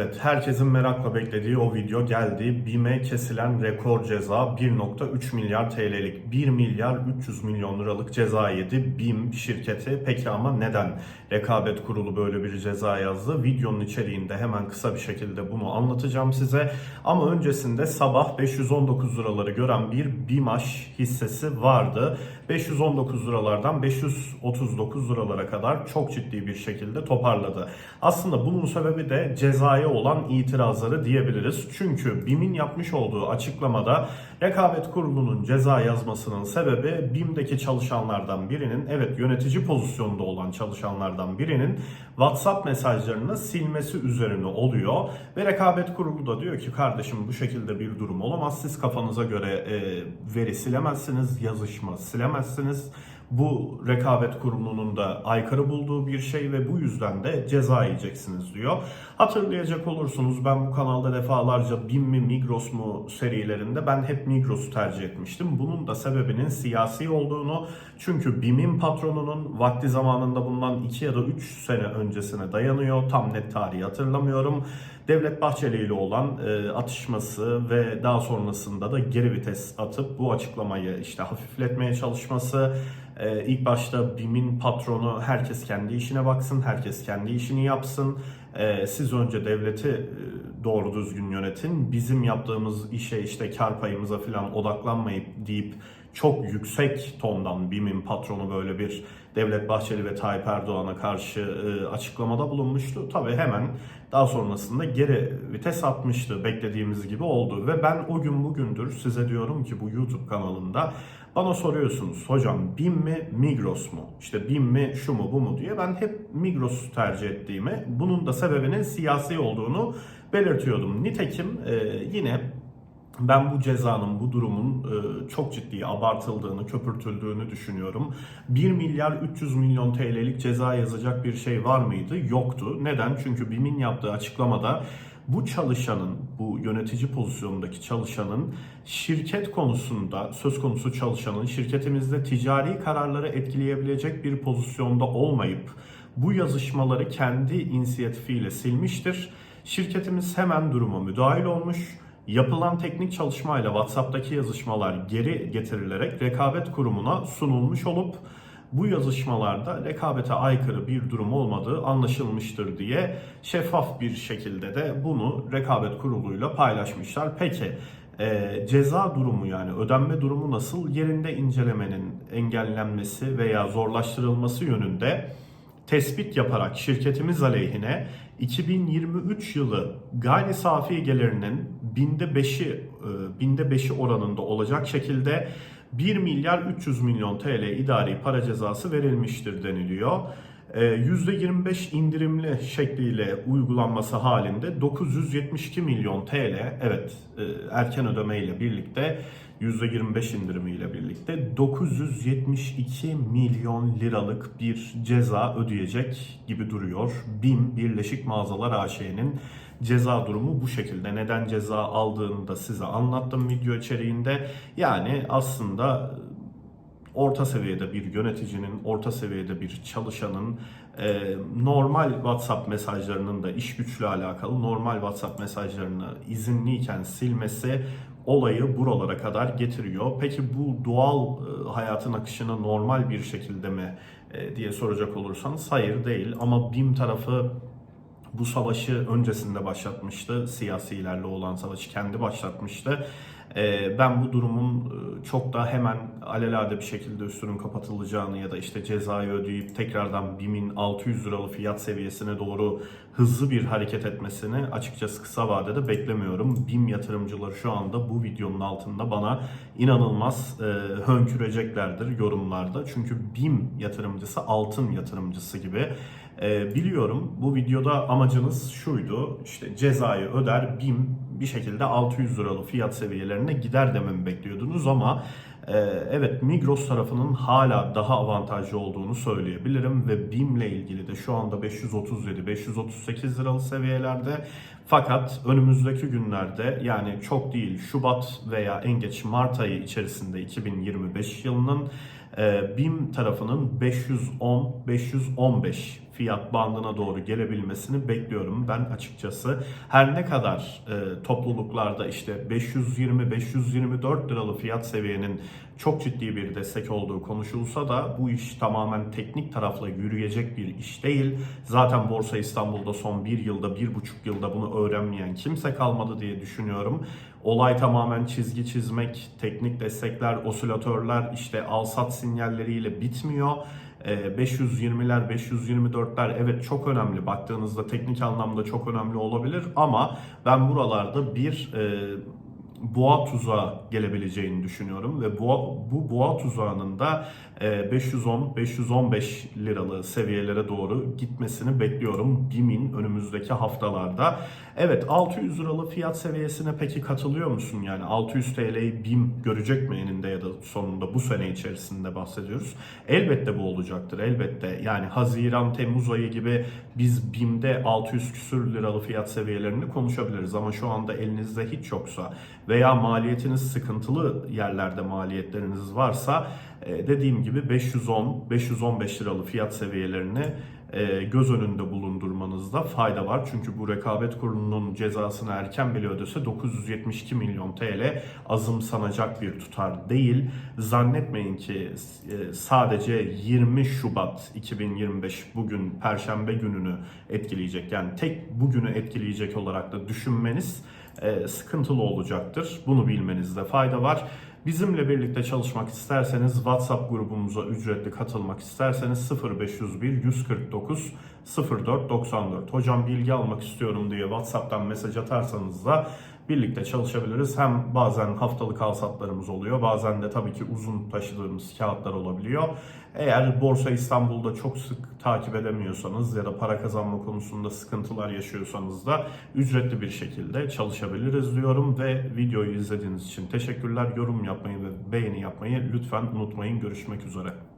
Evet, herkesin merakla beklediği o video geldi. BİM'e kesilen rekor ceza 1.3 milyar TL'lik 1 milyar 300 milyon liralık ceza yedi BİM şirketi. Peki ama neden rekabet kurulu böyle bir ceza yazdı? Videonun içeriğinde hemen kısa bir şekilde bunu anlatacağım size. Ama öncesinde sabah 519 liraları gören bir BİMAŞ hissesi vardı. 519 liralardan 539 liralara kadar çok ciddi bir şekilde toparladı. Aslında bunun sebebi de cezaya olan itirazları diyebiliriz. Çünkü BİM'in yapmış olduğu açıklamada rekabet kurulunun ceza yazmasının sebebi BİM'deki çalışanlardan birinin evet yönetici pozisyonda olan çalışanlardan birinin WhatsApp mesajlarını silmesi üzerine oluyor ve rekabet kurulu da diyor ki kardeşim bu şekilde bir durum olamaz. Siz kafanıza göre e, veri silemezsiniz, yazışma silemezsiniz. Bu rekabet kurulunun da aykırı bulduğu bir şey ve bu yüzden de ceza yiyeceksiniz diyor. Hatırlayacak olursunuz ben bu kanalda defalarca BİM mi Migros mu serilerinde ben hep Migros'u tercih etmiştim. Bunun da sebebinin siyasi olduğunu çünkü BİM'in patronunun vakti zamanında bundan 2 ya da 3 sene öncesine dayanıyor. Tam net tarihi hatırlamıyorum. Devlet Bahçeli ile olan e, atışması ve daha sonrasında da geri vites atıp bu açıklamayı işte hafifletmeye çalışması. E, ilk başta BİM'in patronu herkes kendi işine baksın, herkes kendi işini yapsın. E, siz önce devleti e, doğru düzgün yönetin. Bizim yaptığımız işe işte kar payımıza falan odaklanmayıp deyip çok yüksek tondan BİM'in patronu böyle bir Devlet Bahçeli ve Tayyip Erdoğan'a karşı e, açıklamada bulunmuştu. Tabii hemen daha sonrasında geri vites atmıştı. Beklediğimiz gibi oldu. Ve ben o gün bugündür size diyorum ki bu YouTube kanalında bana soruyorsunuz hocam BİM mi Migros mu? İşte BİM mi şu mu bu mu diye ben hep Migros'u tercih ettiğimi bunun da sebebinin siyasi olduğunu belirtiyordum. Nitekim e, yine ben bu cezanın, bu durumun e, çok ciddi abartıldığını, köpürtüldüğünü düşünüyorum. 1 milyar 300 milyon TL'lik ceza yazacak bir şey var mıydı? Yoktu. Neden? Çünkü BİM'in yaptığı açıklamada bu çalışanın, bu yönetici pozisyonundaki çalışanın şirket konusunda, söz konusu çalışanın şirketimizde ticari kararları etkileyebilecek bir pozisyonda olmayıp bu yazışmaları kendi inisiyatifiyle silmiştir. Şirketimiz hemen duruma müdahil olmuş Yapılan teknik çalışmayla WhatsApp'taki yazışmalar geri getirilerek rekabet kurumuna sunulmuş olup bu yazışmalarda rekabete aykırı bir durum olmadığı anlaşılmıştır diye şeffaf bir şekilde de bunu rekabet kuruluyla paylaşmışlar. Peki e, ceza durumu yani ödenme durumu nasıl yerinde incelemenin engellenmesi veya zorlaştırılması yönünde tespit yaparak şirketimiz aleyhine 2023 yılı gayri safi gelirinin binde beşi e, binde beşi oranında olacak şekilde 1 milyar 300 milyon TL idari para cezası verilmiştir deniliyor. %25 indirimli şekliyle uygulanması halinde 972 milyon TL evet e, erken ödeme ile birlikte %25 indirimiyle birlikte 972 milyon liralık bir ceza ödeyecek gibi duruyor. BİM Birleşik Mağazalar AŞ'nin ceza durumu bu şekilde. Neden ceza aldığını da size anlattım video içeriğinde. Yani aslında orta seviyede bir yöneticinin, orta seviyede bir çalışanın e, normal WhatsApp mesajlarının da iş güçle alakalı normal WhatsApp mesajlarını izinliyken silmesi olayı buralara kadar getiriyor. Peki bu doğal e, hayatın akışını normal bir şekilde mi e, diye soracak olursanız hayır değil ama BİM tarafı bu savaşı öncesinde başlatmıştı. Siyasilerle olan savaşı kendi başlatmıştı. Ee, ben bu durumun e, çok da hemen alelade bir şekilde üstünün kapatılacağını ya da işte cezayı ödeyip tekrardan BİM'in 600 liralı fiyat seviyesine doğru hızlı bir hareket etmesini açıkçası kısa vadede beklemiyorum. BİM yatırımcıları şu anda bu videonun altında bana inanılmaz e, hönküreceklerdir yorumlarda. Çünkü BİM yatırımcısı altın yatırımcısı gibi. E, biliyorum bu videoda amacınız şuydu. İşte cezayı öder BİM bir şekilde 600 liralı fiyat seviyelerine gider dememi bekliyordunuz ama Ee, evet Migros tarafının hala daha avantajlı olduğunu söyleyebilirim ve BİM ile ilgili de şu anda 537-538 liralı seviyelerde. Fakat önümüzdeki günlerde yani çok değil Şubat veya en geç Mart ayı içerisinde 2025 yılının e, BİM tarafının 510-515 fiyat bandına doğru gelebilmesini bekliyorum ben açıkçası. Her ne kadar e, topluluklarda işte 520-524 liralı fiyat seviyenin çok ciddi bir destek olduğu konuşulsa da bu iş tamamen teknik tarafla yürüyecek bir iş değil. Zaten Borsa İstanbul'da son bir yılda, bir buçuk yılda bunu öğrenmeyen kimse kalmadı diye düşünüyorum. Olay tamamen çizgi çizmek, teknik destekler, osilatörler, işte al-sat sinyalleriyle bitmiyor. Ee, 520'ler, 524'ler evet çok önemli. Baktığınızda teknik anlamda çok önemli olabilir ama ben buralarda bir e, boğa tuzağa gelebileceğini düşünüyorum ve boğa, bu boğa tuzağının da e, 510-515 liralı seviyelere doğru gitmesini bekliyorum BİM'in önümüzdeki haftalarda. Evet 600 liralı fiyat seviyesine peki katılıyor musun? Yani 600 TL'yi BİM görecek mi eninde ya da sonunda bu sene içerisinde bahsediyoruz. Elbette bu olacaktır elbette. Yani Haziran, Temmuz ayı gibi biz BİM'de 600 küsür liralı fiyat seviyelerini konuşabiliriz ama şu anda elinizde hiç yoksa veya maliyetiniz sıkıntılı yerlerde maliyetleriniz varsa e, dediğim gibi 510-515 liralı fiyat seviyelerini göz önünde bulundurmanızda fayda var. Çünkü bu rekabet kurulunun cezasını erken bile ödese 972 milyon TL azımsanacak bir tutar değil. Zannetmeyin ki e, sadece 20 Şubat 2025 bugün Perşembe gününü etkileyecek. Yani tek bugünü etkileyecek olarak da düşünmeniz e, sıkıntılı olacaktır. Bunu bilmenizde fayda var. Bizimle birlikte çalışmak isterseniz WhatsApp grubumuza ücretli katılmak isterseniz 0501 149 0494. Hocam bilgi almak istiyorum diye WhatsApp'tan mesaj atarsanız da birlikte çalışabiliriz. Hem bazen haftalık alsatlarımız oluyor, bazen de tabii ki uzun taşıdığımız kağıtlar olabiliyor. Eğer Borsa İstanbul'da çok sık takip edemiyorsanız ya da para kazanma konusunda sıkıntılar yaşıyorsanız da ücretli bir şekilde çalışabiliriz diyorum ve videoyu izlediğiniz için teşekkürler. Yorum yapmayı ve beğeni yapmayı lütfen unutmayın. Görüşmek üzere.